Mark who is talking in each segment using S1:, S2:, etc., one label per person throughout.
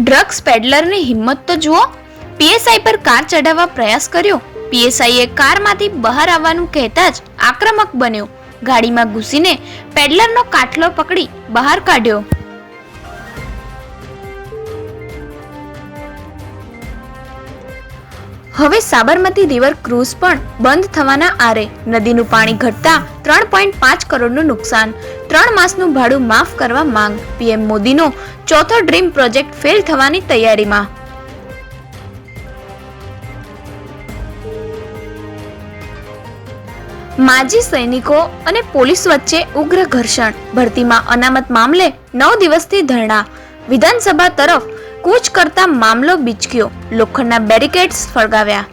S1: Drugs પેડલરની હિંમત તો જુઓ. પીએસઆઈ પર કાર ચઢાવવા પ્રયાસ કર્યો. પીએસઆઈએ કારમાંથી બહાર આવવાનું કહેતા જ આક્રમક બન્યો. ગાડીમાં ઘૂસીને પેડલરનો કાટલો પકડી બહાર કાઢ્યો. હવે સાબરમતી રિવર ક્રૂઝ પણ બંધ થવાના આરે. નદીનું પાણી ઘટતા ત્રણ પોઈન્ટ પાંચ કરોડનું નુકસાન. ત્રણ માસનું ભાડું માફ કરવા માંગ. પીએમ મોદીનો ચોથો ડ્રીમ પ્રોજેક્ટ ફેલ થવાની તૈયારીમાં. માજી સૈનિકો અને પોલીસ વચ્ચે ઉગ્ર ઘર્ષણ. ભરતીમાં અનામત મામલે નવ દિવસથી ધરણા. વિધાનસભા તરફ કૂચ કરતા મામલો બીચક્યો. લોખંડના બેરિકેડ્સ ફળગાવ્યા.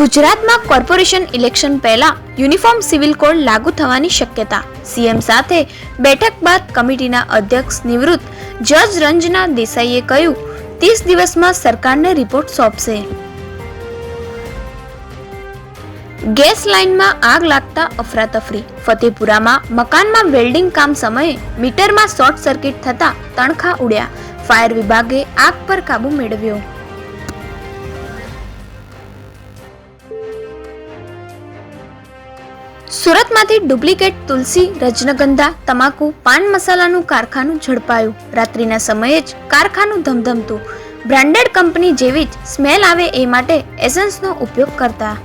S1: ગુજરાતમાં કોર્પોરેશન ઇલેક્શન પહેલા યુનિફોર્મ સિવિલ કોડ લાગુ થવાની શક્યતા. સીએમ સાથે બેઠક બાદ કમિટીના અધ્યક્ષ નિવૃત્ત જજ રંજના દેસાઈએ કહ્યું, ત્રીસ દિવસમાં સરકારને રિપોર્ટ સોંપશે. ગેસ લાઇનમાં આગ લાગતા અફરાતફરી. ફતેપુરામાં મકાનમાં વેલ્ડિંગ કામ સમયે મીટરમાં શોર્ટ સર્કિટ થતા તણખા ઉડ્યા. ફાયર વિભાગે આગ પર કાબુ મેળવ્યો. સુરતમાંથી ડુપ્લિકેટ તુલસી, રજનગંધા, તમાકુ, પાન મસાલાનું કારખાનું ઝડપાયું. રાત્રિના સમયે જ કારખાનું ધમધમતું. બ્રાન્ડેડ કંપની જેવી જ સ્મેલ આવે એ માટે એસન્સનો ઉપયોગ કરતા.